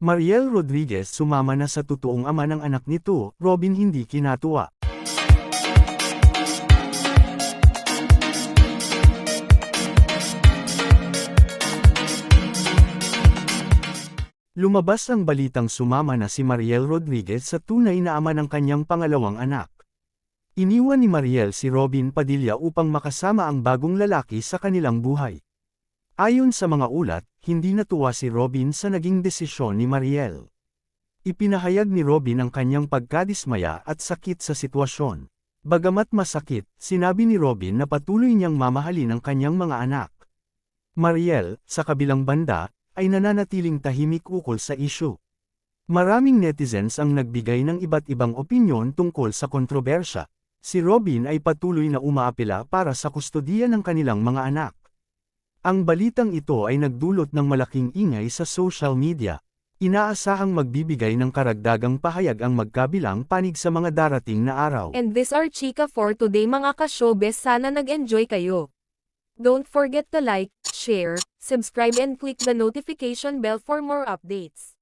Mariel Rodriguez sumama na sa totoong ama ng anak nito, Robin hindi kinatuwa. Lumabas ang balitang sumama na si Mariel Rodriguez sa tunay na ama ng kanyang pangalawang anak. Iniwan ni Mariel si Robin Padilla upang makasama ang bagong lalaki sa kanilang buhay. Ayon sa mga ulat, hindi natuwa si Robin sa naging desisyon ni Mariel. Ipinahayag ni Robin ang kanyang pagkadismaya at sakit sa sitwasyon. Bagamat masakit, sinabi ni Robin na patuloy niyang mamahalin ang kanyang mga anak. Mariel, sa kabilang banda, ay nananatiling tahimik ukol sa isyu. Maraming netizens ang nagbigay ng iba't ibang opinyon tungkol sa kontrobersya. Si Robin ay patuloy na umaapela para sa kustodiya ng kanilang mga anak. Ang balitang ito ay nagdulot ng malaking ingay sa social media. Inaasahang magbibigay ng karagdagang pahayag ang magkabilang panig sa mga darating na araw. And this are Chika for today mga ka-showbiz sana nag-enjoy kayo. Don't forget to like, share, subscribe and click the notification bell for more updates.